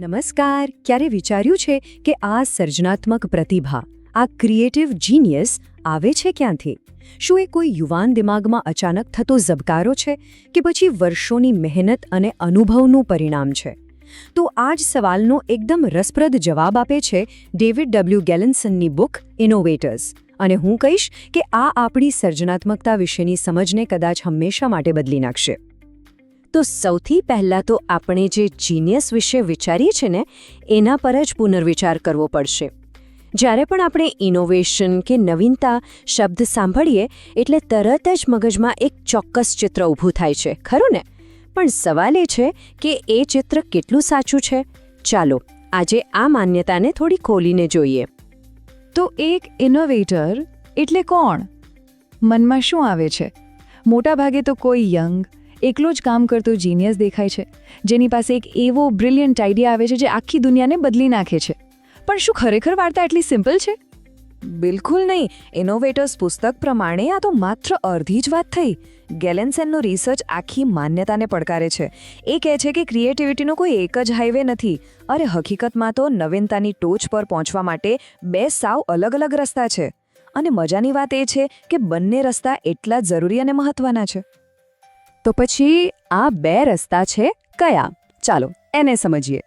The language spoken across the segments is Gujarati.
નમસ્કાર. ક્યારે વિચાર્યું છે કે આ સર્જનાત્મક પ્રતિભા, આ ક્રિએટિવ જીનિયસ આવે છે ક્યાંથી? શું એ કોઈ યુવાન દિમાગમાં અચાનક થતો ઝબકારો છે કે પછી વર્ષોની મહેનત અને અનુભવનું પરિણામ છે? તો આ જ સવાલનો એકદમ રસપ્રદ જવાબ આપે છે ડેવિડ ડબલ્યુ ગેલન્સનની બુક ઇનોવેટર્સ અને હું કહીશ કે આ આપણી સર્જનાત્મકતા વિશેની સમજને કદાચ હંમેશા માટે બદલી નાખશે. તો સૌથી પહેલાં તો આપણે જે જીનિયસ વિશે વિચારીએ છીએ ને, એના પર જ પુનર્વિચાર કરવો પડશે. જ્યારે પણ આપણે ઇનોવેશન કે નવીનતા શબ્દ સાંભળીએ, એટલે તરત જ મગજમાં એક ચોક્કસ ચિત્ર ઊભું થાય છે, ખરું ને? પણ સવાલ એ છે કે એ ચિત્ર કેટલું સાચું છે? ચાલો, આજે આ માન્યતાને થોડી ખોલીને જોઈએ. તો એક ઇનોવેટર એટલે કોણ? મનમાં શું આવે છે? મોટાભાગે તો કોઈ યંગ એકલો જ કામ કરતો જીનિયસ દેખાય છે. જેની પાસે એક એવો બ્રિલિયન્ટ આઈડિયા આવે છે જે આખી દુનિયાને બદલી નાખે છે. પણ શું ખરેખર વાર્તા એટલી સિમ્પલ છે? બિલકુલ નહીં. ઇનોવેટર્સ પુસ્તક પ્રમાણે આ તો માત્ર અડધી જ વાત થઈ. ગેલેન્સનનો રિસર્ચ આખી માન્યતાને પડકારે છે. એ કહે છે કે ક્રિએટિવિટીનો કોઈ એક જ હાઈવે નથી. અરે હકીકતમાં તો નવીનતાની ટોચ પર પહોંચવા માટે બે સાવ અલગ અલગ રસ્તા છે. અને મજાની વાત એ છે કે બંને રસ્તા એટલા જરૂરી અને મહત્વના છે. તો પછી આ બે રસ્તા છે કયા? ચાલો, એને સમજીએ.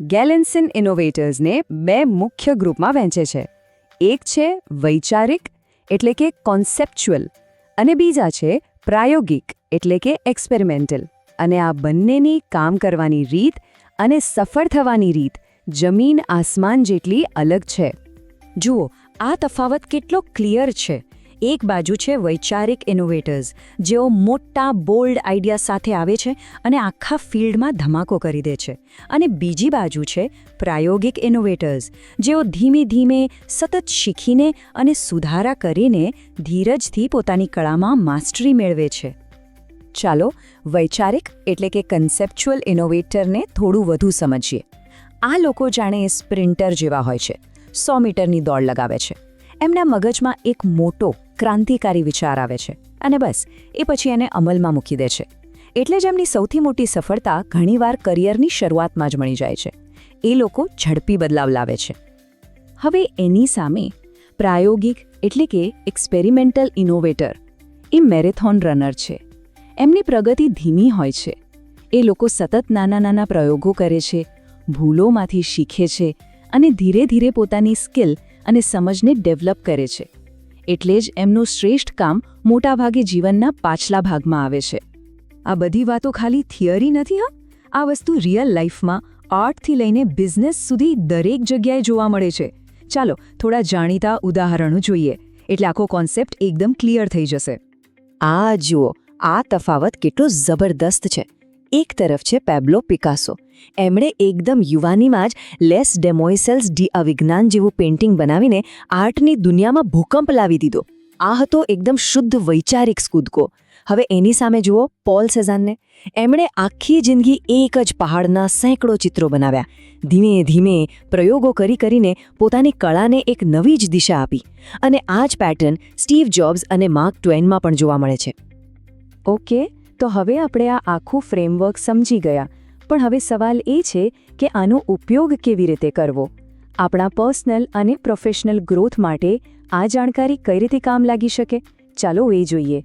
ગેલેન્સન ઇનોવેટર્સને બે મુખ્ય ગ્રુપમાં વહેંચે છે. એક છે વૈચારિક, એટલે કે કોન્સેપ્ચ્યુઅલ, અને બીજા છે પ્રાયોગિક, એટલે કે એક્સપેરિમેન્ટલ. અને આ બંનેની કામ કરવાની રીત અને સફળ થવાની રીત જમીન આસમાન જેટલી અલગ છે. જુઓ, આ તફાવત કેટલો ક્લિયર છે. એક બાજુ છે વૈચારિક ઇનોવેટર્સ જેઓ મોટા બોલ્ડ આઈડિયા સાથે આવે છે અને આખા ફિલ્ડમાં ધમાકો કરી દે છે. અને બીજી બાજુ છે પ્રાયોગિક ઇનોવેટર્સ જેઓ ધીમે ધીમે સતત શીખીને અને સુધારા કરીને ધીરજથી પોતાની કળામાં માસ્ટરી મેળવે છે. ચાલો વૈચારિક એટલે કે કન્સેપ્ચ્યુઅલ ઇનોવેટરને થોડું વધુ સમજીએ. આ લોકો જાણે સ્પ્રિન્ટર જેવા હોય છે. સો મીટરની દોડ લગાવે છે. એમના મગજમાં એક મોટો ક્રાંતિકારી વિચાર આવે છે. અને બસ, એ પછી એને અમલમાં મૂકી દે છે. એટલે જ એમની સૌથી મોટી સફળતા ઘણીવાર કરિયરની શરૂઆતમાં જ મળી જાય છે. એ લોકો ઝડપી બદલાવ લાવે છે. હવે એની સામે પ્રાયોગિક એટલે કે એક્સપેરિમેન્ટલ ઇનોવેટર. એ મેરેથોન રનર છે. એમની પ્રગતિ ધીમી હોય છે. એ લોકો સતત નાના નાના પ્રયોગો કરે છે, ભૂલોમાંથી શીખે છે અને ધીરે ધીરે પોતાની સ્કિલ અને સમજને ડેવલપ કરે છે. એટલે જ એમનું શ્રેષ્ઠ કામ મોટાભાગે જીવનના પાછલા ભાગમાં આવે છે. આ બધી વાતો ખાલી થિયરી નથી, હા? આ વસ્તુ રિયલ લાઈફમાં, આર્ટથી લઈને બિઝનેસ સુધી દરેક જગ્યાએ જોવા મળે છે. ચાલો, થોડા જાણીતા ઉદાહરણો જોઈએ. એટલે આખો કોન્સેપ્ટ એકદમ ક્લિયર થઈ જશે. આ જુઓ, આ તફાવત કેટલો જબરદસ્ત છે. એક તરફ છે પેબ્લો પિકાસો. એમણે એકદમ યુવાનીમાં જ લેસ ડેમોઇસેલ્સ ડી અવિજ્ઞાન જેવું પેઇન્ટિંગ બનાવીને આર્ટની દુનિયામાં ભૂકંપ લાવી દીધો. આ હતો એકદમ શુદ્ધ વૈચારિક સ્કૂદકો. હવે એની સામે જુઓ પોલ સેઝાનને. એમણે આખી જિંદગી એક જ પહાડના સેંકડો ચિત્રો બનાવ્યા. ધીમે ધીમે પ્રયોગો કરી કરીને પોતાની કળાને એક નવી જ દિશા આપી. અને આ જ પેટર્ન સ્ટીવ જોબ્સ અને માર્ક ટ્વેનમાં પણ જોવા મળે છે. ઓકે. તો હવે આપણે આ આખું ફ્રેમવર્ક સમજી ગયા. પણ હવે સવાલ એ છે કે આનો ઉપયોગ કેવી રીતે કરવો? આપણા પર્સનલ અને પ્રોફેશનલ ગ્રોથ માટે આ જાણકારી કઈ રીતે કામ લાગી શકે? ચાલો એ જોઈએ.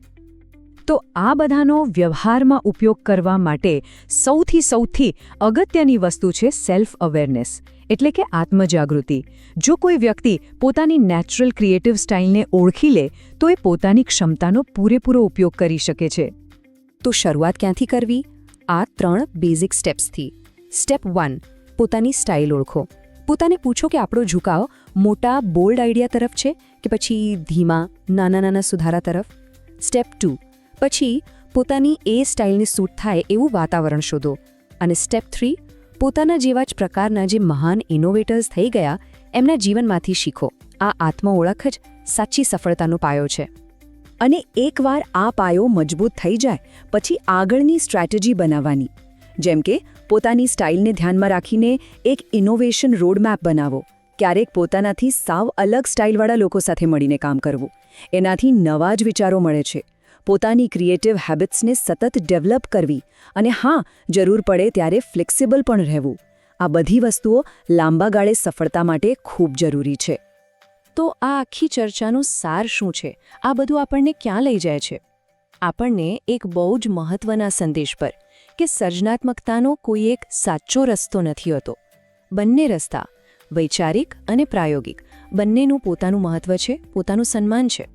તો આ બધાનો વ્યવહારમાં ઉપયોગ કરવા માટે સૌથી સૌથી અગત્યની વસ્તુ છે સેલ્ફ અવેરનેસ એટલે કે આત્મજાગૃતિ. જો કોઈ વ્યક્તિ પોતાની નેચરલ ક્રિએટિવ સ્ટાઇલને ઓળખી લે, તો એ પોતાની ક્ષમતાનો પૂરેપૂરો ઉપયોગ કરી શકે છે. તો શરૂઆત ક્યાંથી કરવી? આ ત્રણ બેઝિક સ્ટેપ્સથી સ્ટેપ વન પોતાની સ્ટાઇલ ઓળખો. પોતાને પૂછો કે આપણો ઝુકાવ મોટા બોલ્ડ આઈડિયા તરફ છે કે પછી ધીમા, નાના નાના સુધારા તરફ? સ્ટેપ ટુ પછી પોતાની એ સ્ટાઇલને સૂટ થાય એવું વાતાવરણ શોધો. અને સ્ટેપ થ્રી પોતાના જેવા જ પ્રકારના જે મહાન ઇનોવેટર્સ થઈ ગયા, એમના જીવનમાંથી શીખો. આ આત્મ ઓળખ જ સાચી સફળતાનો પાયો છે. અને એકવાર આ પાયો મજબૂત થઈ જાય, પછી આગળની સ્ટ્રેટેજી બનાવવાની. જેમ કે, પોતાની સ્ટાઇલને ધ્યાનમાં રાખીને એક ઇનોવેશન રોડમેપ બનાવો. ક્યારેક પોતાનાથી સાવ અલગ સ્ટાઇલવાળા લોકો સાથે મળીને કામ કરવું. એનાથી નવા જ વિચારો મળે છે. પોતાની ક્રિએટિવ હેબિટ્સને સતત ડેવલપ કરવી અને હા, જરૂર પડે ત્યારે ફ્લેક્સિબલ પણ રહેવું. આ બધી વસ્તુઓ લાંબા ગાળે સફળતા માટે ખૂબ જરૂરી છે. તો આ આખી ચર્ચાનું સાર શું છે? આ બધું આપણને ક્યાં લઈ જાય છે? આપણને એક બહુ જ મહત્વના સંદેશ પર કે સર્જનાત્મકતાનો કોઈ એક સાચો રસ્તો નથી હોતો. બંને રસ્તા, વૈચારિક અને પ્રાયોગિક, બંનેનું પોતાનું મહત્વ છે, પોતાનું સન્માન છે.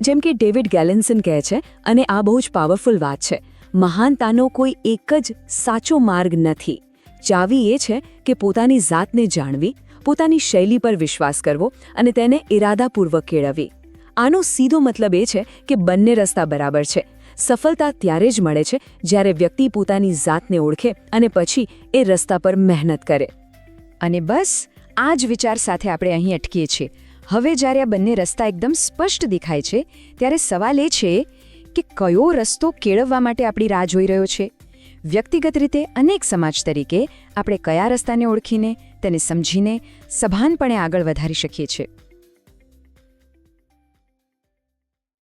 જેમ કે ડેવિડ ગેલેન્સન કહે છે, અને આ બહુ જ પાવરફુલ વાત છે, મહાનતાનો કોઈ એક જ સાચો માર્ગ નથી. ચાવી એ છે કે પોતાની જાતને જાણવી પોતાની શૈલી પર વિશ્વાસ કરવો અને તેને ઇરાદાપૂર્વક કેળવવી. આનો સીધો મતલબ એ છે કે બંને રસ્તા બરાબર છે. સફળતા ત્યારે જ મળે છે જ્યારે વ્યક્તિ પોતાની જાતને ઓળખે અને પછી એ રસ્તા પર મહેનત કરે. અને બસ, આ જ વિચાર સાથે આપણે અહીં અટકીએ છીએ. હવે જ્યારે આ બંને રસ્તા એકદમ સ્પષ્ટ દેખાય છે, ત્યારે સવાલ એ છે કે કયો રસ્તો કેળવવા માટે આપણી રાહ જોઈ રહ્યો છે? વ્યક્તિગત રીતે અનેક સમાજ તરીકે આપણે કયા રસ્તાને ઓળખીને તેને સમજીને સભાનપણે આગળ વધારી શકીએ છીએ.